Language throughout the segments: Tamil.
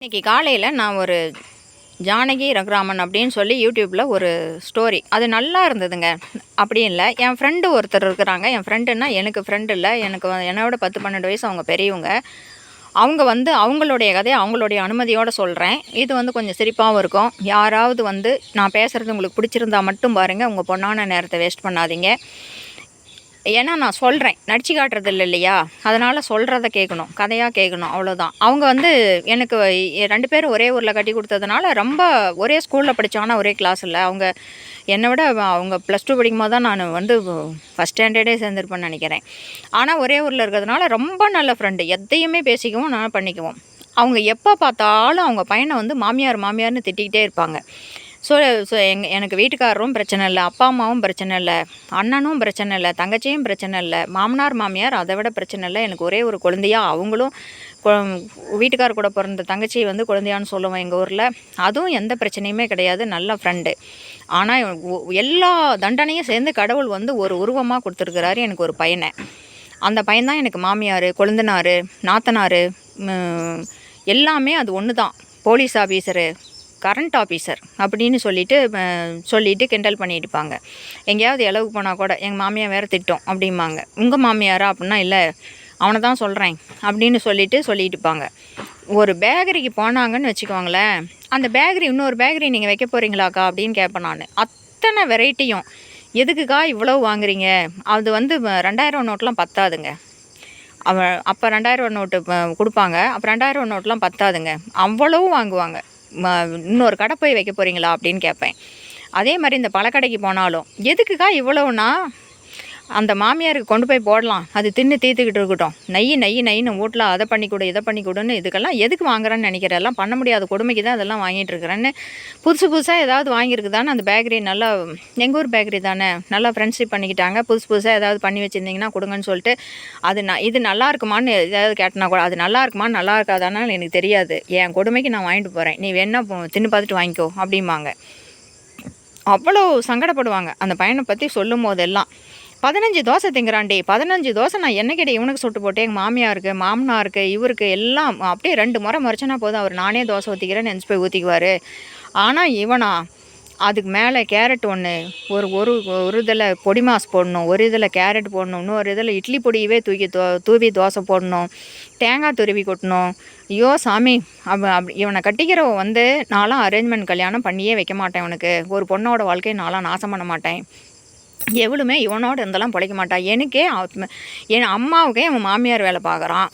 இன்னைக்கு காலையில் நான் ஒரு ஜானகி ரகுராமன் அப்படின்னு சொல்லி யூடியூப்பில் ஒரு ஸ்டோரி அது நல்லா இருந்ததுங்க. அப்படி இல்லை. என் ஃப்ரெண்டு ஒருத்தர் இருக்கிறாங்க. என் ஃப்ரெண்டுன்னா எனக்கு ஃப்ரெண்டு இல்லை. எனக்கு வ- பத்து பன்னெண்டு வயசு அவங்க பெரியவங்க. அவங்க வந்து அவங்களுடைய கதையை அவங்களுடைய அனுமதியோடு சொல்கிறேன் இது வந்து கொஞ்சம் சிரிப்பாகவும் இருக்கும். யாராவது வந்து நான் பேசுகிறது உங்களுக்கு பிடிச்சிருந்தா மட்டும் பாருங்கள் உங்கள் பொண்ணான நேரத்தை வேஸ்ட் பண்ணாதீங்க. ஏன்னா நான் சொல்கிறேன் நடிச்சு காட்டுறது இல்லை இல்லையா? அதனால் சொல்கிறத கேட்கணும் கதையாக கேட்கணும் அவ்வளோதான் அவங்க வந்து எனக்கு ரெண்டு பேரும் ஒரே ஊரில் கட்டி கொடுத்ததுனால ரொம்ப ஒரே ஸ்கூலில் படித்தாங்கன்னா ஒரே கிளாஸில் இல்லை அவங்க என்னை விட அவங்க ப்ளஸ் டூ படிக்கும்போது தான் நான் வந்து ஃபஸ்ட் ஸ்டாண்டர்டே சேர்ந்துருப்பேன்னு நினைக்கிறேன். ஆனால் ஒரே ஊரில் இருக்கிறதுனால ரொம்ப நல்ல ஃப்ரெண்டு எதையுமே பேசிக்குவோம் நான் பண்ணிக்குவோம். அவங்க எப்போ பார்த்தாலும் அவங்க பையனை வந்து மாமியார் மாமியார்னு திட்டிக்கிட்டே இருப்பாங்க. ஸோ ஸோ எங் எனக்கு வீட்டுக்காரரும் பிரச்சனை இல்லை அப்பா அம்மாவும் பிரச்சனை இல்லை அண்ணனும் பிரச்சனை இல்லை தங்கச்சியும் பிரச்சனை இல்லை மாமனார் மாமியார் அதை விட பிரச்சனை இல்லை. எனக்கு ஒரே ஒரு குழந்தையா அவங்களும் கொ- வீட்டுக்கார் கூட பிறந்த தங்கச்சி வந்து குழந்தையான்னு சொல்லுவோம் எங்கள் ஊரில். அதுவும் எந்த பிரச்சனையுமே கிடையாது நல்ல ஃப்ரெண்டு ஆனால் எல்லா தண்டனையும் சேர்ந்து கடவுள் வந்து ஒரு உருவமாக கொடுத்துருக்கிறாரு எனக்கு ஒரு பையனை. அந்த பையன்தான் எனக்கு மாமியார் கொழுந்தனார் நாத்தனார் எல்லாமே அது ஒன்று தான் போலீஸ் ஆஃபீஸரு கரண்ட் ஆஃபீஸர் அப்படின்னு சொல்லிட்டு சொல்லிவிட்டு சொல்லிட்டு கிண்டல் பண்ணியிருப்பாங்க எங்கேயாவது இளவுக்கு போனால் கூட எங்கள் மாமியார் வேறு திட்டம் அப்படிம்பாங்க. உங்கள் மாமியாரா? அப்படின்னா இல்லை அவனை தான் சொல்கிறேன் அப்படின்னு சொல்லிட்டு சொல்லிட்டுப்பாங்க. ஒரு பேக்கரிக்கு போனாங்கன்னு வச்சுக்கோங்களேன் அந்த பேக்கரி இன்னொரு பேக்கரி நீங்கள் வைக்க போகிறீங்களாக்கா அப்படின்னு கேட்பேன் நான். அத்தனை வெரைட்டியும். எதுக்குக்கா இவ்வளோ வாங்குறீங்க? அது வந்து ரெண்டாயிரம் நோட்லாம் பத்தாதுங்க. அவன் அப்போ ரெண்டாயிரம் நோட்டு கொடுப்பாங்க. அப்போ ரெண்டாயிரம் நோட்லாம் பத்தாதுங்க. அவ்வளவும் வாங்குவாங்க. இன்னொரு கடை போய் வைக்க போகிறீங்களா அப்படின்னு கேட்பேன். அதே மாதிரி இந்த பழக்கடைக்கு போனாலும் எதுக்குக்கா இவ்வளோன்னா அந்த மாமியாருக்கு கொண்டு போய் போடலாம். அது தின்னு தீர்த்துக்கிட்டு இருக்கட்டும். நெய் நெய் நெய்ன்னு வீட்டில் அதை பண்ணி கொடு இதை பண்ணி கொடுன்னு இதுக்கெல்லாம் எதுக்கு வாங்குறேன்னு நினைக்கிறேன் எல்லாம் பண்ண முடியாத கொடுமைக்கு தான் அதெல்லாம் வாங்கிட்டு இருக்கிறேன்னு புதுசு புதுசாக ஏதாவது வாங்கியிருக்குதானே அந்த பேக்கரி நல்லா எங்கள் ஊர் பேக்கரி தானே நல்லா ஃப்ரெண்ட்ஷிப் பண்ணிக்கிட்டாங்க. புதுசு புதுசாக ஏதாவது பண்ணி வச்சுருந்தீங்கன்னா கொடுங்கன்னு சொல்லிட்டு அது நான் இது நல்லா இருக்குமான்னு ஏதாவது கேட்டனா கூட அது நல்லா இருக்குமா நல்லா இருக்காதான்னு எனக்கு தெரியாது. என் கொடுமைக்கு நான் வாங்கிட்டு போகிறேன் நீ வேணா தின்னு பார்த்துட்டு வாங்கிக்கோ அப்படிம்பாங்க. அவ்வளோ சங்கடப்படுவாங்க. அந்த பையனை பற்றி சொல்லும் போதெல்லாம். பதினஞ்சு தோசை திங்கிறான்டி. பதினஞ்சு தோசை நான் என்னைக்கிட்ட இவனுக்கு சுட்டு போட்டேன்? எங்கள் மாமியாருக்கு மாமனாருக்கு இவருக்கு எல்லாம் அப்படியே ரெண்டு முறை முறைச்சனா போதும். அவர் நானே தோசை ஊற்றிக்கிறேன்னு நினச்சி போய் ஊற்றிக்குவார் ஆனால் இவனா அதுக்கு மேலே கேரட் ஒன்று ஒரு ஒரு ஒரு இதில் பொடி மாஸ் போடணும் ஒரு இதில் கேரட் போடணும் இன்னொரு இதில் இட்லி பொடியவே தூக்கி தோ தூவி தோசை போடணும் தேங்காய் துருவி கொட்டணும். ஐயோ சாமி அவ அப்படி இவனை கட்டிக்கிறவ வந்து நான்லாம் அரேஞ்ச்மெண்ட் கல்யாணம் பண்ணியே வைக்க மாட்டேன் இவனுக்கு. ஒரு பொண்ணோட வாழ்க்கையை நான்லாம் நாசம் பண்ண மாட்டேன். எவளுமே இவனோட இருந்தெல்லாம் பிழைக்க மாட்டான் எனக்கே என் அம்மாவுக்கே அவன் மாமியார் வேலை பார்க்குறான்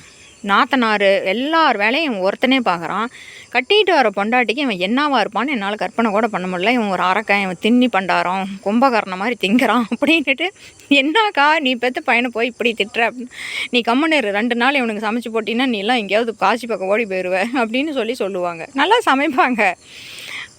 நாத்தனார் எல்லார் வேலையும் இவன் ஒருத்தனே பார்க்குறான் கட்டிட்டு வர பொண்டாட்டிக்கு இவன் என்னவா இருப்பான்னு என்னால் கற்பனை கூட பண்ண முடியல. இவன் ஒரு அரக்கன் இவன் தின்னி பண்டாரம் கும்பகரண மாதிரி திங்கிறான் அப்படின்ட்டு என்னக்கா நீ பெற்ற பையனை போய் இப்படி திட்டுற? அப்படின்னு. நீ கம்முன்னு இரு, ரெண்டு நாள் இவனுக்கு சமைச்சு போட்டின்னா நீ எல்லாம் எங்கேயாவது காசி பக்கம் ஓடி போயிடுவேன் அப்படின்னு சொல்லி சொல்லுவாங்க. நல்லா சமைப்பாங்க.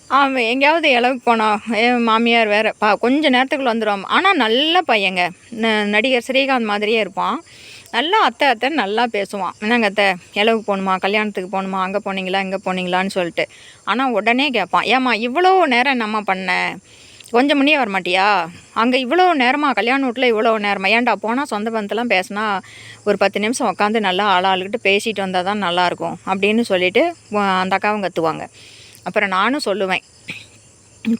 அவன் எங்கேயாவது இளவுக்கு போனான் என் மாமியார் வேறு பா கொஞ்சம் நேரத்துக்குள்ள வந்துடுவான் ஆனால் நல்ல பையங்க. ந- நடிகர் ஸ்ரீகாந்த் மாதிரியே இருப்பான். நல்லா அத்தை அத்தை நல்லா பேசுவான். என்னங்க அத்தை இளவுக்கு போகணுமா கல்யாணத்துக்கு போகணுமா அங்கே போனீங்களா இங்கே போனீங்களான்னு சொல்லிட்டு. ஆனால் உடனே கேட்பான் ஏம்மா இவ்வளோ நேரம் என்னம்மா பண்ண? கொஞ்சம் முன்னே வர மாட்டியா அங்கே இவ்வளோ நேரமா கல்யாண வீட்டில் இவ்வளோ நேரமா? ஏன்டா போனால் சொந்த பந்தெல்லாம் பேசினா ஒரு பத்து நிமிஷம் உட்காந்து நல்லா ஆளாளுக்கிட்டு பேசிட்டு வந்தால் தான் நல்லாயிருக்கும் அப்படின்னு சொல்லிட்டு அந்த அக்காவும் கத்துவாங்க. அப்புறம் நானும் சொல்லுவேன்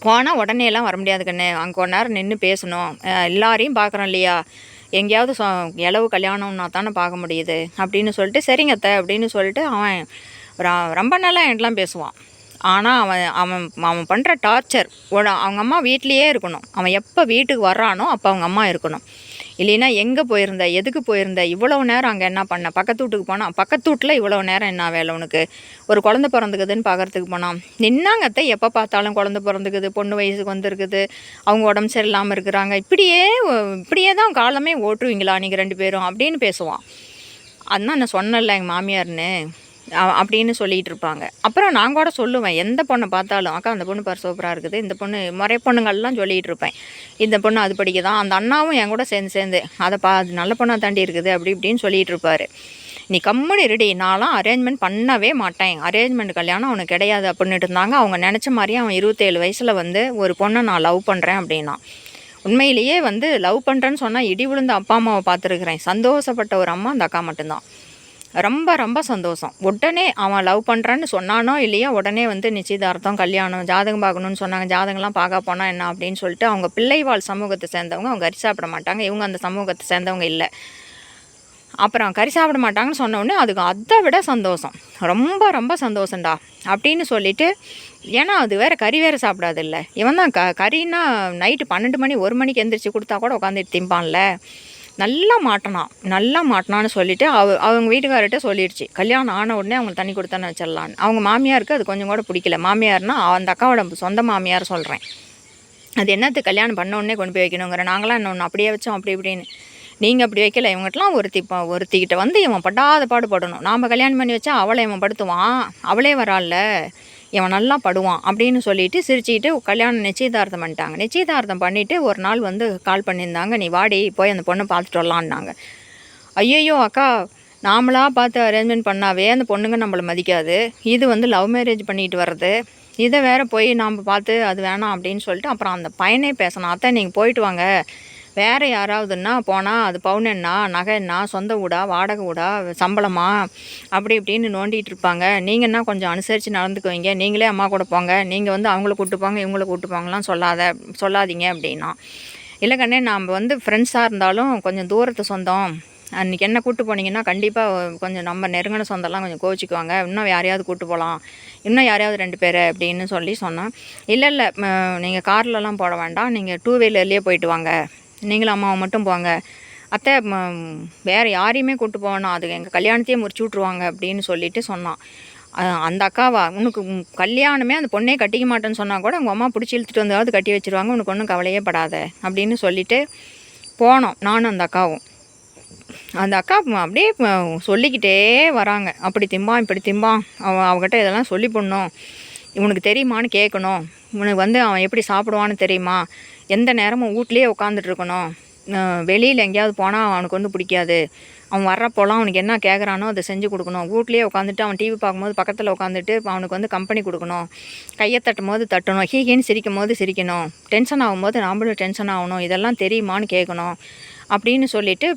போனால் உடனேலாம் வர முடியாது கண்ணு. அங்கே கொஞ்ச நேரம் நின்று பேசணும். எல்லாரையும் பார்க்குறோம் இல்லையா? எங்கேயாவது சொ இளவு கல்யாணம்னா தானே பார்க்க முடியுது அப்படின்னு சொல்லிட்டு சரிங்க அத்தை அப்படின்னு சொல்லிட்டு அவன் ரொம்ப நல்லா என்கிட்டலாம் பேசுவான். ஆனால் அவன் அவன் அவன் பண்ணுற டார்ச்சர் அவங்க அம்மா வீட்லேயே இருக்கணும். அவன் எப்போ வீட்டுக்கு வர்றானோ அப்போ அவங்க அம்மா இருக்கணும். இல்லைன்னா எங்கே போயிருந்த? எதுக்கு போயிருந்த? இவ்வளோ நேரம் அங்கே என்ன பண்ண? பக்கத்து வீட்டுக்கு போனால் பக்கத்து வீட்டில் இவ்வளோ நேரம் என்ன வேலை உனக்கு? ஒரு குழந்தை பிறந்துக்குதுன்னு பார்க்கறதுக்கு போனான் நின்னாங்கத்தை எப்போ பார்த்தாலும் குழந்தை பிறந்துக்குது பொண்ணு வயசுக்கு வந்திருக்குது. அவங்க உடம்பு சரியில்லாமல் இருக்கிறாங்க. இப்படியே இப்படியே தான் காலமே ஓட்டுவீங்களா நீங்கள் ரெண்டு பேரும்? அப்படின்னு பேசுவான். அதுதான் நான் சொன்னல எங்கள் மாமியார்னு. அப்படின்னு சொல்லிட்டு இருப்பாங்க அப்புறம் நான் கூட சொல்லுவேன் எந்த பொண்ணை பார்த்தாலும் அக்கா அந்த பொண்ணு பார் சூப்பராக இருக்குது. இந்த பொண்ணு முறை பொண்ணுங்கள்லாம் சொல்லிட்டு இருப்பேன் இந்த பொண்ணு அது படிக்கதான். அந்த அண்ணாவும் என் கூட சேர்ந்து சேர்ந்து அதை பா அது நல்ல பொண்ணாக தாண்டி இருக்குது. அப்படி இப்படின்னு சொல்லிட்டு இருப்பாரு நீ கம்முனு இருடி. நான்லாம் அரேஞ்ச்மெண்ட் பண்ணவே மாட்டேன். அரேஞ்ச்மெண்ட் கல்யாணம் அவனுக்கு கிடையாது அப்படின்ட்டு இருந்தாங்க. அவங்க நினச்ச மாதிரியே அவன் இருபத்தேழு வயசில் வந்து ஒரு பொண்ணை நான் லவ் பண்ணுறேன் அப்படின்னா. உண்மையிலேயே வந்து லவ் பண்ணுறேன்னு சொன்னால் இடி விழுந்த அப்பா அம்மாவை பார்த்துருக்குறேன். சந்தோஷப்பட்ட ஒரு அம்மா அந்த அக்கா மட்டும்தான். ரொம்ப ரொம்ப சந்தோஷம். உடனே அவன் லவ் பண்ணுறான்னு சொன்னானோ இல்லையா உடனே வந்து நிச்சயதார்த்தம் கல்யாணம் ஜாதகம் பார்க்கணுன்னு சொன்னாங்க. ஜாதகம்லாம் பார்க்க போனால் என்ன அப்படின்னு சொல்லிட்டு அவங்க பிள்ளைவாழ் சமூகத்தை சேர்ந்தவங்க அவங்க கறி சாப்பிட மாட்டாங்க. இவங்க அந்த சமூகத்தை சேர்ந்தவங்க இல்லை. அப்புறம் கறி சாப்பிட மாட்டாங்கன்னு சொன்ன உடனே அதுக்கு அதை விட சந்தோஷம். ரொம்ப ரொம்ப சந்தோஷம்டா அப்படின்னு சொல்லிட்டு ஏன்னா அது வேறு கறி வேறு சாப்பிடாது இல்லை இவன் தான் க கறின்னா நைட்டு பன்னெண்டு மணி ஒரு மணிக்கு எந்திரிச்சு கொடுத்தா கூட உட்காந்துட்டு திம்பான்ல. நல்லா மாட்டினான் நல்லா மாட்டினான்னு சொல்லிட்டு அவ அவங்க வீட்டுக்கார்கிட்ட சொல்லிடுச்சு. கல்யாணம் ஆன உடனே அவங்க தண்ணி கொடுத்தானு வச்சிடலான்னு. அவங்க மாமியாருக்கு அது கொஞ்சம் கூட பிடிக்கல. மாமியார்னா அந்த அக்காவோட சொந்த மாமியார் சொல்கிறேன் அது என்னத்து கல்யாணம் பண்ண உடனே கொண்டு போய் வைக்கணுங்கிற. நாங்களாம் இன்னொன்று அப்படியே வச்சோம் அப்படி இப்படின்னு. நீங்கள் அப்படி வைக்கல. இவங்ககிட்டலாம் ஒருத்தி இப்போ ஒருத்திக்கிட்ட வந்து இவன் படாத பாடு படணும். நாம் கல்யாணம் பண்ணி வச்சா அவளை இவன் படுத்துவான். அவளே வராள்ல. இவன் நல்லா படுவான் அப்படின்னு சொல்லிட்டு சிரிச்சுக்கிட்டு கல்யாணம் நிச்சயதார்த்தம் பண்ணிட்டாங்க. நிச்சயதார்த்தம் பண்ணிவிட்டு ஒரு நாள் வந்து கால் பண்ணியிருந்தாங்க. நீ வாடி போய் அந்த பொண்ணை பார்த்துட்டு வரலான்னாங்க. ஐயையோ அக்கா நாமளாக பார்த்து அரேஞ்ச்மெண்ட் பண்ணாவே அந்த பொண்ணுங்க நம்மளை மதிக்காது. இது வந்து லவ் மேரேஜ் பண்ணிட்டு வர்றது. இதை வேறு போய் நாம் பார்த்து அது வேணாம் அப்படின்னு சொல்லிட்டு அப்புறம் அந்த பையனே பேசணும் அத்தை நீங்கள் போயிட்டு வாங்க. வேறு யாராவதுன்னா போனால் அது பவுன் என்ன நகை என்ன சொந்த வீடா வாடகை வீடா சம்பளமா? அப்படி இப்படின்னு நோண்டிகிட்டு இருப்பாங்க. நீங்கன்னா கொஞ்சம் அனுசரித்து நடந்துக்குவீங்க? நீங்களே அம்மா கூட போங்க. நீங்கள் வந்து அவங்கள கூப்பிட்டு போங்க இவங்கள கூப்பிட்டு போங்கலாம் சொல்லாத சொல்லாதீங்க அப்படின்னா. இல்லை கண்ணே நாம் வந்து ஃப்ரெண்ட்ஸாக இருந்தாலும் கொஞ்சம் தூரத்து சொந்தம். அன்றைக்கி என்ன கூட்டு போனீங்கன்னா கண்டிப்பாக கொஞ்சம் நம்ம நெருங்கின சொந்தம்லாம் கொஞ்சம் கோச்சிக்குவாங்க இன்னும் யாரையாவது கூட்டு போகலாம் இன்னும் யாரையாவது ரெண்டு பேர் அப்படின்னு சொல்லி சொன்னேன் இல்லை இல்லை நீங்கள் கார்லலாம் போட வேண்டாம். நீங்கள் டூ வீலர்லேயே போயிட்டு வாங்க. நீங்களும் அம்மாவை மட்டும் போங்க. அத்தை ம- வேறு யாரையுமே கூட்டு போகணும் அது எங்கள் கல்யாணத்தையே முறிச்சு விட்ருவாங்க அப்படின்னு சொல்லிட்டு சொன்னான். அந்த அக்காவா உனக்கு கல்யாணமே அந்த பொண்ணே கட்டிக்க மாட்டேன்னு சொன்னால் கூட உங்கள் அம்மா பிடிச்சி இழுத்துட்டு வந்தாவது கட்டி வச்சிருவாங்க. உனக்கு ஒன்றும் கவலையே படாத அப்படின்னு சொல்லிட்டு போனோம் நானும் அந்த அக்காவும். அந்த அக்கா அப்படியே சொல்லிக்கிட்டே வராங்க. அப்படி திம்பான் இப்படி திம்பான். அவன் அவகிட்ட இதெல்லாம் சொல்லி பண்ணும் இவனுக்கு தெரியுமான்னு கேட்கணும். இவனுக்கு வந்து அவன் எப்படி சாப்பிடுவான்னு தெரியுமா? எந்த நேரமும் வீட்லேயே உட்காந்துட்டு இருக்கணும். வெளியில் எங்கேயாவது போனால் அவனுக்கு வந்து பிடிக்காது. அவன் வர்றப்போலாம் அவனுக்கு என்ன கேட்குறானோ அதை செஞ்சு கொடுக்கணும். வீட்லேயே உட்காந்துட்டு அவன் டிவி பார்க்கும்போது பக்கத்தில் உட்காந்துட்டு அவனுக்கு வந்து கம்பெனி கொடுக்கணும். கையை தட்டும் போது தட்டணும். ஹீஹின்னு சிரிக்கும் போது சிரிக்கணும். டென்ஷன் ஆகும்போது நாம்பளும் டென்ஷன் ஆகணும். இதெல்லாம் தெரியுமான்னு கேட்கணும் அப்படின்னு சொல்லிட்டு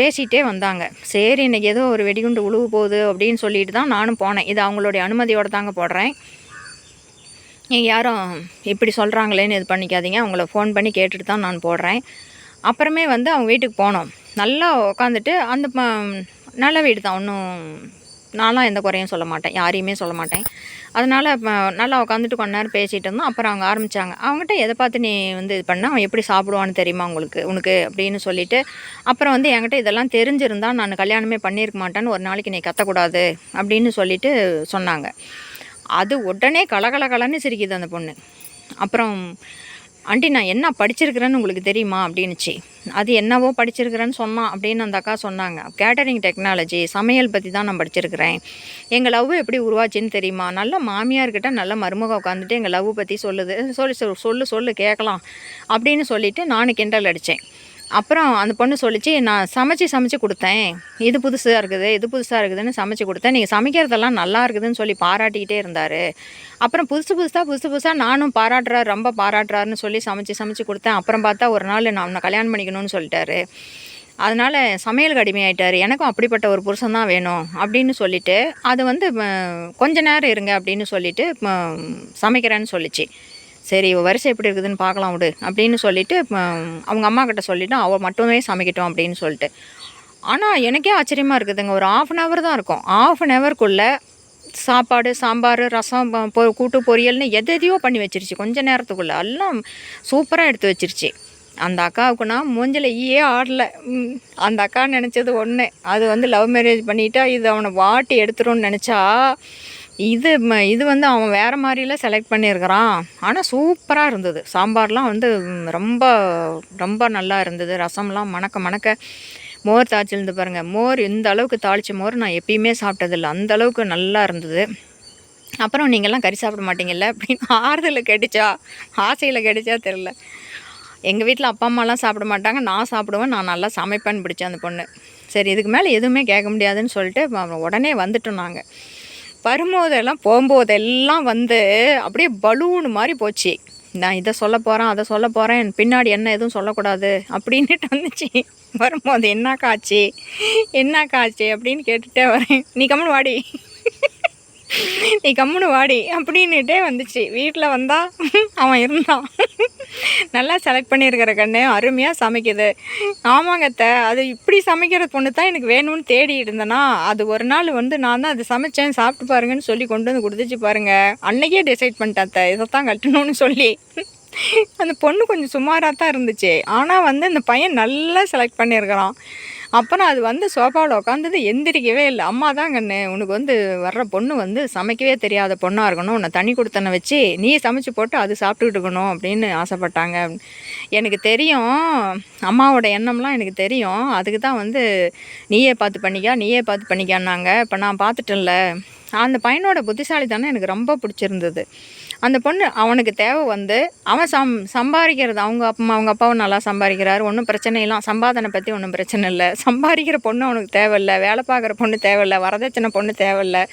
பேசிகிட்டே வந்தாங்க. சரி இன்றைக்கி ஏதோ ஒரு வெடிகுண்டு உழுவு போகுது அப்படின்னு சொல்லிட்டு தான் நானும் போனேன். இது அவங்களுடைய அனுமதியோடு தாங்க போடுறேன். யாரும் இப்படி சொல்கிறாங்களேன்னு இது பண்ணிக்காதீங்க. அவங்கள ஃபோன் பண்ணி கேட்டுட்டு தான் நான் போடுறேன். அப்புறமே வந்து அவங்க வீட்டுக்கு போனோம் நல்லா உட்காந்துட்டு அந்த நல்ல வீடு தான். ஒன்றும் நான்லாம் எந்த குறையும் சொல்ல மாட்டேன். யாரையுமே சொல்ல மாட்டேன். அதனால் நல்லா உட்காந்துட்டு கொஞ்ச நேரம் பேசிகிட்டு இருந்தோம். அப்புறம் அவங்க ஆரம்பித்தாங்க அவங்ககிட்ட எதை பார்த்து நீ வந்து இது பண்ண? அவன் எப்படி சாப்பிடுவான்னு தெரியுமா உங்களுக்கு? உனக்கு அப்படின்னு சொல்லிவிட்டு அப்புறம் வந்து என்கிட்ட இதெல்லாம் தெரிஞ்சிருந்தால் நான் கல்யாணமே பண்ணியிருக்க மாட்டேன்னு ஒரு நாளைக்கு நீ கத்தக்கூடாது அப்படின்னு சொல்லிட்டு சொன்னாங்க. அது உடனே கலகல கலன்னு சிரிக்குது அந்த பொண்ணு. அப்புறம் ஆண்டி நான் என்ன படிச்சிருக்கிறேன்னு உங்களுக்கு தெரியுமா? அப்படின்னுச்சு. அது என்னவோ படிச்சிருக்கிறேன்னு சொன்னான் அப்படின்னு அந்த அக்கா சொன்னாங்க. கேட்டரிங் டெக்னாலஜி சமையல் பற்றி தான் நான் படிச்சிருக்கிறேன். எங்கள் லவ் எப்படி உருவாச்சுன்னு தெரியுமா? நல்ல மாமியார்கிட்ட நல்ல மருமக உட்காந்துட்டு எங்கள் லவ் பற்றி சொல்லுது சொல்லி சொல் சொல்லு சொல்லு கேட்கலாம் அப்படின்னு சொல்லிவிட்டு நானும் கிண்டல் அடித்தேன் அப்புறம் அந்த பொண்ணு சொல்லிச்சு நான் சமைச்சு சமைச்சு கொடுத்தேன். இது புதுசாக இருக்குது இது புதுசாக இருக்குதுன்னு சமைச்சு கொடுத்தேன். நீங்கள் சமைக்கிறதெல்லாம் நல்லா இருக்குதுன்னு சொல்லி பாராட்டிக்கிட்டே இருந்தார். அப்புறம் புதுசு புதுசாக புதுசு புதுசாக நானும் பாராட்டுறாரு ரொம்ப பாராட்டுறாருன்னு சொல்லி சமைச்சு சமைச்சு கொடுத்தேன். அப்புறம் பார்த்தா ஒரு நாள் நான் உன்னை கல்யாணம் பண்ணிக்கணும்னு சொல்லிட்டாரு. அதனால் சமையல் அடிமையாயிட்டார். எனக்கும் அப்படிப்பட்ட ஒரு புருஷன் தான் வேணும் அப்படின்னு சொல்லிவிட்டு அது வந்து கொஞ்ச நேரம் இருங்க அப்படின்னு சொல்லிவிட்டு சமைக்கிறேன்னு சொல்லிச்சு. சரி இவ வரிசை எப்படி இருக்குதுன்னு பார்க்கலாம் விடு அப்படின்னு சொல்லிட்டு அவங்க அம்மா கிட்ட சொல்லிவிட்டு அவள் மட்டுமே சமைக்கட்டும் அப்படின்னு சொல்லிட்டு. ஆனால் எனக்கே ஆச்சரியமாக இருக்குதுங்க. ஒரு ஆஃப் அன் ஹவர் தான் இருக்கும். ஆஃப் அன் அவருக்குள்ளே சாப்பாடு சாம்பார் ரசம் ப- பொ- கூட்டு பொரியல்னு எது எதையோ பண்ணி வச்சிருச்சு. கொஞ்ச நேரத்துக்குள்ளே எல்லாம் சூப்பராக எடுத்து வச்சிருச்சு. அந்த அக்காவுக்குனா மூஞ்சில் ஈயே ஆடல. அந்த அக்கா நினச்சது ஒன்று அது வந்து லவ் மேரேஜ் பண்ணிட்டா இது அவனை வாட்டி எடுத்துரும்னு நினச்சா இது ம- இது வந்து அவன் வேறு மாதிரிலாம் செலக்ட் பண்ணியிருக்கிறான். ஆனால் சூப்பராக இருந்தது. சாம்பார்லாம் வந்து ரொம்ப ரொம்ப நல்லா இருந்தது. ரசம்லாம் மணக்க மணக்க. மோர் தாய்ச்சிருந்து பாருங்கள் மோர் இந்த அளவுக்கு தாளித்த மோர் நான் எப்பயுமே சாப்பிட்டதில்ல. அந்த அளவுக்கு நல்லா இருந்தது. அப்புறம் நீங்கள்லாம் கறி சாப்பிட மாட்டீங்கல்ல? அப்படின்னு ஆறுதலில் கெடிச்சா ஆசையில் கேட்டுச்சா தெரில எங்கள் வீட்டில் அப்பா அம்மாலாம் சாப்பிட மாட்டாங்க. நான் சாப்பிடுவேன். நான் நல்லா சமைப்பேன்னு பிடிச்சேன் அந்த பொண்ணு. சரி இதுக்கு மேலே எதுவுமே கேட்க முடியாதுன்னு சொல்லிட்டு உடனே வந்துட்டோம் நாங்கள் வரும்போதெல்லாம் போகும்போதெல்லாம் வந்து அப்படியே பலூன் மாதிரி போச்சு. நான் இதை சொல்ல போகிறேன் அதை சொல்ல போகிறேன் என் பின்னாடி என்ன எதுவும் சொல்லக்கூடாது அப்படின்னுட்டு வந்துச்சு. வரும்போது என்ன காட்சி என்ன காட்சி அப்படின்னு கேட்டுகிட்டே வரேன். நீ கம்முன்னு வாடி. நீ கம்முன்னு வாடி அப்படின்னுட்டே வந்துச்சு. வீட்டில் வந்தால் அவன் இருந்தான். நல்லா செலக்ட் பண்ணியிருக்கிற கண்ணு. அருமையாக சமைக்குது. ஆமாங்கத்த அது இப்படி சமைக்கிற பொண்ணு தான் எனக்கு வேணும்னு தேடிட்டு இருந்தேன்னா அது ஒரு நாள் வந்து நான் தான் அது சமைச்சேன் சாப்பிட்டு பாருங்கன்னு சொல்லி கொண்டு வந்து கொடுத்துச்சு பாருங்க. அன்னைக்கே டிசைட் பண்ணிட்டேன் அத்தை. இதை தான் கட்டணும்னு சொல்லி. அந்த பொண்ணு கொஞ்சம் சுமாராக தான் இருந்துச்சு. ஆனால் வந்து அந்த பையன் நல்லா செலக்ட் பண்ணியிருக்கிறான் அப்புறம் அது வந்து சோஃபாவில் உட்காந்தது எந்திரிக்கவே இல்லை. அம்மா தான் கண்ணு உனக்கு வந்து வர்ற பொண்ணு வந்து சமைக்கவே தெரியாத பொண்ணாக இருக்கணும். உன்னை தண்ணி கொடுத்தனை வச்சு நீ சமைச்சு போட்டு அது சாப்பிட்டுக்கிட்டு இருக்கணும் அப்படின்னு ஆசைப்பட்டாங்க. எனக்கு தெரியும் அம்மாவோட எண்ணம்லாம் எனக்கு தெரியும். அதுக்கு தான் வந்து நீயே பார்த்து பண்ணிக்கா நீயே பார்த்து பண்ணிக்கான்னாங்க. இப்போ நான் பார்த்துட்டேன்ல. அந்த பையனோட புத்திசாலித்தனம் எனக்கு ரொம்ப பிடிச்சிருந்தது. அந்த பொண்ணு அவனுக்கு தேவை வந்து அவன் சம் சம்பாதிக்கிறது அவங்க அப்பா அவங்க அப்பாவும் நல்லா சம்பாதிக்கிறாரு ஒன்றும் பிரச்சனை இல்லை. சம்பாதனை பற்றி ஒன்றும் பிரச்சனை இல்லை. சம்பாதிக்கிற பொண்ணு அவனுக்கு தேவையில்லை. வேலை பார்க்குற பொண்ணு தேவையில்லை. வரதட்சணை பொண்ணு தேவையில்லை.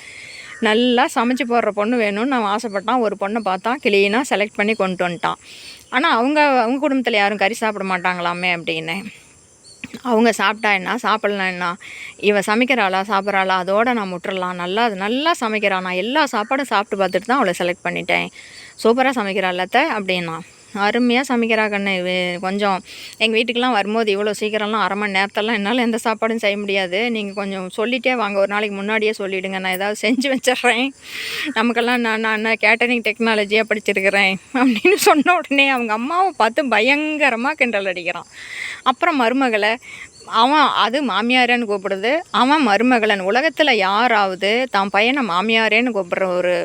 நல்லா சமைச்சு போடுற பொண்ணு வேணும்னு நான் ஆசைப்பட்டான். ஒரு பொண்ணை பார்த்தான் கிளீனாக செலக்ட் பண்ணி கொண்டு வந்துட்டான். ஆனால் அவங்க அவங்க குடும்பத்தில் யாரும் கறி சாப்பிட மாட்டாங்களாமே அப்படின்னு. அவங்க சாப்பிட்டா என்ன? சாப்பிடலாம் என்ன? இவன் சமைக்கிறாளா? சாப்பிட்றாளா? அதோட நான் முட்டுறலாம். நல்லா நல்லா சமைக்கிறா நான் எல்லா சாப்பாடும் சாப்பிட்டு பார்த்துட்டு தான் அவளை செலக்ட் பண்ணிட்டேன். சூப்பராக சமைக்கிறாள்லத்த அப்படின்னா. அருமையாக சமைக்கிறா கண்ணு கொஞ்சம் எங்கள் வீட்டுக்கெலாம் வரும்போது இவ்வளோ சீக்கிரம்லாம் அரை மணி நேரத்தெல்லாம் என்னால் எந்த சாப்பாடும் செய்ய முடியாது. நீங்கள் கொஞ்சம் சொல்லிட்டே வாங்க. ஒரு நாளைக்கு முன்னாடியே சொல்லிவிடுங்க நான் ஏதாவது செஞ்சு வச்சிடுறேன். நமக்கெல்லாம் நான் நான் கேட்டரிங் டெக்னாலஜியாக படிச்சிருக்கிறேன் அப்படின்னு சொன்ன உடனே அவங்க அம்மாவை பார்த்து பயங்கரமாக கிண்டல் அடிக்கிறான். அப்புறம் மருமகளை அவன் அது மாமியாரேன்னு கூப்பிடுது. அவன் மருமகளன் உலகத்தில் யாராவது தான் பையனை மாமியாரேன்னு கூப்பிட்ற ஒரு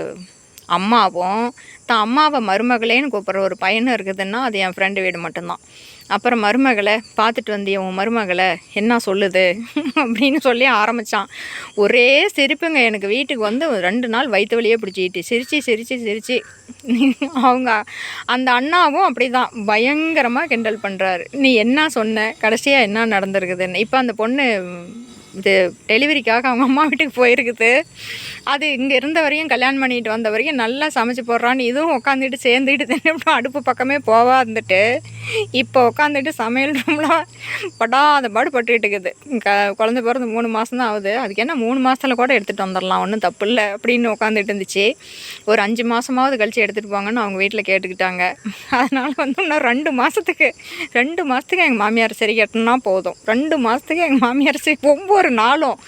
அம்மாவும் தான் அம்மாவை மருமகளேன்னு கூப்பிட்ற ஒரு பையனும் இருக்குதுன்னா அது என் ஃப்ரெண்டு வீடு மட்டும்தான். அப்புறம் மருமகளை பார்த்துட்டு வந்திய உன் மருமகளை என்ன சொல்லுது? அப்படின்னு சொல்லி ஆரம்பித்தான் ஒரே சிரிப்புங்க. எனக்கு வீட்டுக்கு வந்து ரெண்டு நாள் வயிற்று வலியே பிடிச்சிக்கிட்டு சிரித்து சிரித்து சிரித்து அவங்க அந்த அண்ணாவும் அப்படி தான் பயங்கரமாக கிண்டல் பண்ணுறாரு நீ என்ன சொன்ன? கடைசியாக என்ன நடந்திருக்குதுன்னு. இப்போ அந்த பொண்ணு இது டெலிவரிக்காக அவங்க அம்மா வீட்டுக்கு போயிருக்குது. அது இங்கே இருந்த வரையும் கல்யாணம் பண்ணிட்டு வந்த வரையும் நல்லா சமைச்சு போடுறான்னு இதுவும் உட்காந்துட்டு சேர்ந்துட்டு தின்னு அடுப்பு பக்கமே போவா இருந்துட்டு இப்போ உட்காந்துட்டு சமையல் ரூம்லாம் படாத பாடு பட்டுக்கிட்டு இருக்குது. க குழந்த பிறந்து மூணு மாதம் தான் ஆகுது. அதுக்கு என்ன மூணு மாதத்தில் கூட எடுத்துகிட்டு வந்துடலாம் ஒன்றும் தப்பு இல்லை அப்படின்னு உட்காந்துட்டு இருந்துச்சு. ஒரு அஞ்சு மாதமாவது கழித்து எடுத்துகிட்டு போங்கன்னு அவங்க வீட்டில் கேட்டுக்கிட்டாங்க. அதனால் வந்து இன்னும் ரெண்டு மாதத்துக்கு ரெண்டு மாதத்துக்கு எங்கள் மாமியார் சரி கட்டினா போதும். ரெண்டு மாதத்துக்கு எங்கள் மாமியார் சரி ஒவ்வொரு நாளும்.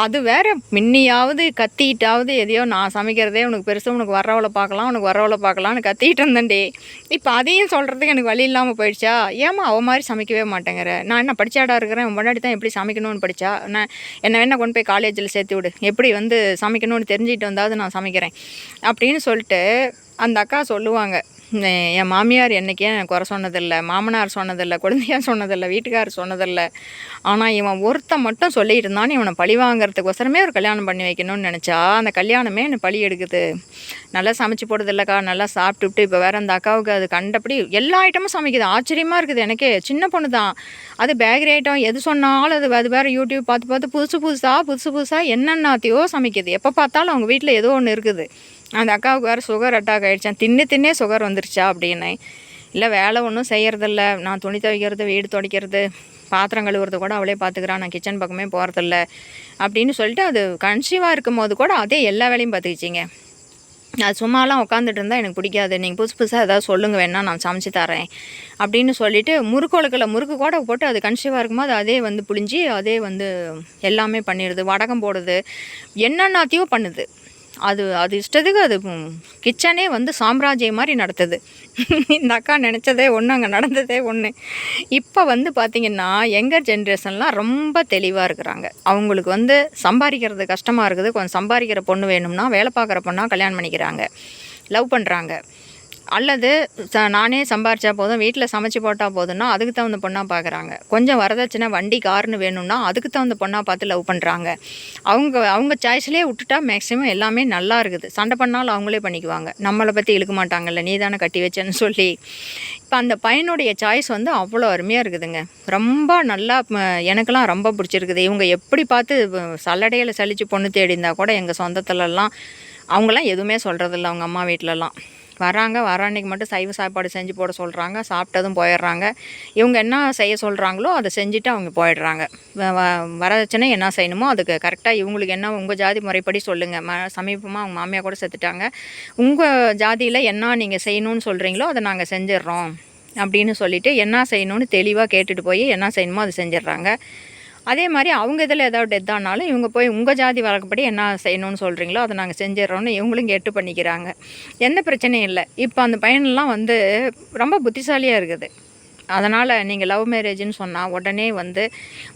அது வேற மின்னியாவது கத்திட்டாவது எதையோ நான் சமைக்கிறதே உனக்கு பெருசாக உனக்கு வரவளை பார்க்கலாம் உனக்கு வரவளை பார்க்கலாம்னு கத்திட்டு இருந்தேன்டே. இப்போ அதையும் சொல்கிறதுக்கு எனக்கு வழி இல்லாமல் போயிடுச்சா? ஏமா அவ மாதிரி சமைக்கவே மாட்டேங்கிற? நான் என்ன படிச்சாடா இருக்கிறேன்? முன்னாடி தான் எப்படி சமைக்கணும்னு படித்தா நான் என்ன வேணால் கொண்டு போய் காலேஜில் சேர்த்து விடு. எப்படி வந்து சமைக்கணும்னு தெரிஞ்சுக்கிட்டு வந்தாவது நான் சமைக்கிறேன். அப்படின்னு சொல்லிட்டு அந்த அக்கா சொல்லுவாங்க. என் மாமியார் என்றைக்கே எனக்கு குறை சொன்னதில்லை? மாமனார் சொன்னதில்லை குழந்தையார் சொன்னதில்லை வீட்டுக்காரர் சொன்னதில்லை. ஆனால் இவன் ஒருத்தன் மட்டும் சொல்லிட்டு இருந்தான் இவனை பழி வாங்குறதுக்கோசரமே ஒரு கல்யாணம் பண்ணி வைக்கணும்னு நினச்சா அந்த கல்யாணமே என்னை பழி எடுக்குது. நல்லா சமைச்சு போடுறதில்லக்கா நல்லா சாப்பிட்டுட்டு இப்போ வேறு அந்த அக்காவுக்கு அது கண்டபடி எல்லா ஐட்டமும் சமைக்குது. ஆச்சரியமாக இருக்குது எனக்கே. சின்ன பொண்ணு தான் அது பேக்கரி ஐட்டம் எது சொன்னாலும் அது அது வேறு யூடியூப் பார்த்து பார்த்து புதுசு புதுசாக புதுசு புதுசாக என்னென்னாத்தையோ சமைக்குது. எப்போ பார்த்தாலும் அவங்க வீட்டில் ஏதோ ஒன்று இருக்குது. அந்த அக்காவுக்கு வேறு சுகர் அட்டாக் ஆகிடுச்சான் தின்னு தின்னே சுகர் வந்துருச்சா அப்படின்னேன் இல்லை வேலை ஒன்றும் செய்கிறதில்ல நான் துணி துவைக்கிறது வீடு துடைக்கிறது பாத்திரம் கழுவுறது கூட அவளே பார்த்துக்கிறான் நான் கிச்சன் பக்கமே போகிறதில்ல அப்படின்னு சொல்லிட்டு அது கன்சீவாக இருக்கும் போது கூட அதே எல்லா வேலையும் பார்த்துக்கிச்சிங்க அது சும்மாலாம் உட்காந்துட்டு இருந்தால் எனக்கு பிடிக்காது. நீங்கள் புதுசு புதுசாக ஏதாவது சொல்லுங்கள் வேணால் நான் சமைச்சு தரேன் அப்படின்னு சொல்லிவிட்டு முறுக்கொழுக்கில் முறுக்கு கூட போட்டு அது கன்சீவாக இருக்கும்போது அதே வந்து புளிஞ்சு அதே வந்து எல்லாமே பண்ணிடுது. வடகம் போடுது. என்னென்னாத்தையும் பண்ணுது. அது அது இஷ்டத்துக்கு அது கிச்சனே வந்து சாம்ராஜ்யம் மாதிரி நடத்துது. இந்த அக்கா நினச்சதே ஒன்று அங்கே நடந்ததே ஒன்று இப்போ வந்து பார்த்திங்கன்னா யங்கர் ஜென்ரேஷன்லாம் ரொம்ப தெளிவாக இருக்கிறாங்க. அவங்களுக்கு வந்து சம்பாதிக்கிறது கஷ்டமாக இருக்குது. கொஞ்சம் சம்பாதிக்கிற பொண்ணு வேணும்னா வேலை பார்க்குற பொண்ணாக கல்யாணம் பண்ணிக்கிறாங்க. லவ் பண்ணுறாங்க அல்லது ச நானே சம்பாரிச்சா போதும் வீட்டில் சமைச்சு போட்டால் போதும்னா அதுக்கு தகுந்த பொண்ணாக பார்க்குறாங்க கொஞ்சம் வரதட்சணை வண்டி கார்னு வேணும்னா அதுக்கு தகுந்த பொண்ணாக பார்த்து லவ் பண்ணுறாங்க அவங்க அவங்க சாய்ஸ்லேயே விட்டுட்டா மேக்ஸிமம் எல்லாமே நல்லா இருக்குது. சண்டை பண்ணாலும் அவங்களே பண்ணிக்குவாங்க. நம்மளை பற்றி இழுக்க மாட்டாங்கல்ல நீ தானே கட்டி வச்சேன்னு சொல்லி. இப்போ அந்த பையனுடைய சாய்ஸ் வந்து அவ்வளோ அருமையாக இருக்குதுங்க. ரொம்ப நல்லா எனக்கெல்லாம் ரொம்ப பிடிச்சிருக்குது. இவங்க எப்படி பார்த்து சல்லடையில் சலிச்சு பொண்ணு தேடி இருந்தால் கூட எங்கள் சொந்தத்துலலாம் அவங்களாம் எதுவுமே சொல்கிறதில்ல அவங்க அம்மா வீட்டிலலாம் வராங்க வர அன்றைக்கி மட்டும் சைவ சாப்பாடு செஞ்சு போட சொல்கிறாங்க சாப்பிட்டதும் போயிடுறாங்க. இவங்க என்ன செய்ய சொல்கிறாங்களோ அதை செஞ்சுட்டு அவங்க போயிடுறாங்க. வ- வ- வரதட்சணை என்ன செய்யணுமோ அதுக்கு கரெக்டாக இவங்களுக்கு என்ன உங்கள் ஜாதி முறைப்படி சொல்லுங்கள் ம சமீபமாக அவங்க மாமியாக கூட செத்துட்டாங்க. உங்கள் ஜாதியில் என்ன நீங்கள் செய்யணும்னு சொல்கிறீங்களோ அதை நாங்கள் செஞ்சிடுறோம் அப்படின்னு சொல்லிவிட்டு என்ன செய்யணும்னு தெளிவாக கேட்டுட்டு போய் என்ன செய்யணுமோ அதை செஞ்சிடுறாங்க. அதே மாதிரி அவங்க இதில் ஏதாவது டெத் ஆனாலும் இவங்க போய் உங்கள் ஜாதி வழக்கப்படி என்ன செய்யணும்னு சொல்கிறீங்களோ அதை நாங்கள் செஞ்சிடறோம்னு இவங்களும் கேட்டு பண்ணிக்கிறாங்க. எந்த பிரச்சனையும் இல்லை. இப்போ அந்த பையனெல்லாம் வந்து ரொம்ப புத்திசாலியாக இருக்குது. அதனால் நீங்கள் லவ் மேரேஜ்னு சொன்னால் உடனே வந்து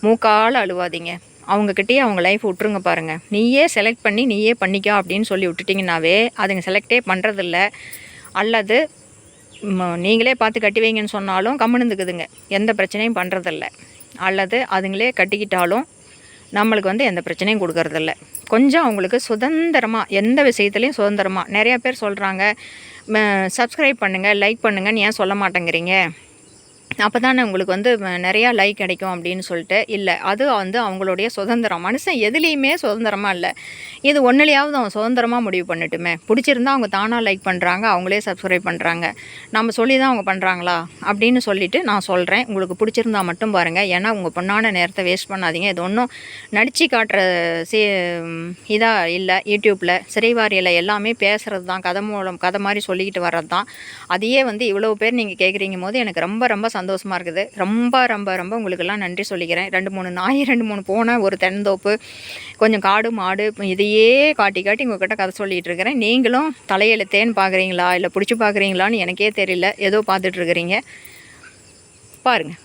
மூக்கால் அழுவாதீங்க. அவங்கக்கிட்டேயே அவங்க லைஃப் விட்ருங்க பாருங்கள் நீயே செலக்ட் பண்ணி நீயே பண்ணிக்கோ அப்படின்னு சொல்லி விட்டுட்டிங்கனாவே அதுங்க செலக்டே பண்ணுறதில்ல அல்லது நீங்களே பார்த்து கட்டி வைங்கன்னு சொன்னாலும் கம்முனுந்துக்குதுங்க எந்த பிரச்சனையும் பண்ணுறதில்ல அல்லது அதுங்களே கட்டிக்கிட்டாலும் நம்மளுக்கு வந்து எந்த பிரச்சனையும் கொடுக்கறதில்ல. கொஞ்சம் அவங்களுக்கு சுதந்திரமாக எந்த விஷயத்துலையும் சுதந்திரமாக நிறையா பேர் சொல்கிறாங்க சப்ஸ்கிரைப் பண்ணுங்கள் லைக் பண்ணுங்கன்னு ஏன் சொல்ல மாட்டேங்கிறீங்க? அப்போ தானே உங்களுக்கு வந்து நிறையா லைக் கிடைக்கும் அப்படின்னு சொல்லிட்டு. இல்லை அது வந்து அவங்களுடைய சுதந்திரம். மனுஷன் எதுலேயுமே சுதந்திரமாக இல்லை. இது ஒன்றுலையாவது அவன் சுதந்திரமாக முடிவு பண்ணட்டுமே. பிடிச்சிருந்தா அவங்க தானாக லைக் பண்ணுறாங்க அவங்களே சப்ஸ்கிரைப் பண்ணுறாங்க நம்ம சொல்லி தான் அவங்க பண்ணுறாங்களா அப்படின்னு சொல்லிட்டு நான் சொல்கிறேன் உங்களுக்கு பிடிச்சிருந்தா மட்டும் பாருங்கள் ஏன்னா உங்கள் பொண்ணான நேரத்தை வேஸ்ட் பண்ணாதீங்க. இது ஒன்றும் நடித்து காட்டுற சே இதாக இல்லை யூடியூப்பில் சிறைவாரியில் எல்லாமே பேசுகிறது தான் கதை மூலம் கதை மாதிரி சொல்லிக்கிட்டு வர்றது தான் அதையே வந்து இவ்வளோ பேர் நீங்கள் கேட்குறீங்க போது எனக்கு ரொம்ப ரொம்ப சந்தோஷம். சந்தோஷமாக இருக்குது. ரொம்ப ரொம்ப ரொம்ப உங்களுக்கெல்லாம் நன்றி சொல்லிக்கிறேன். ரெண்டு மூணு நாய் ரெண்டு மூணு பூனை ஒரு தென்னந்தோப்பு கொஞ்சம் காடு மாடு இதையே காட்டி காட்டி உங்கள்கிட்ட கதை சொல்லிகிட்டு இருக்கிறேன். நீங்களும் தேன் பார்க்குறீங்களா இல்லை பிடிச்சி பார்க்குறீங்களான்னு எனக்கே தெரியல. ஏதோ பார்த்துட்ருக்குறீங்க பாருங்கள்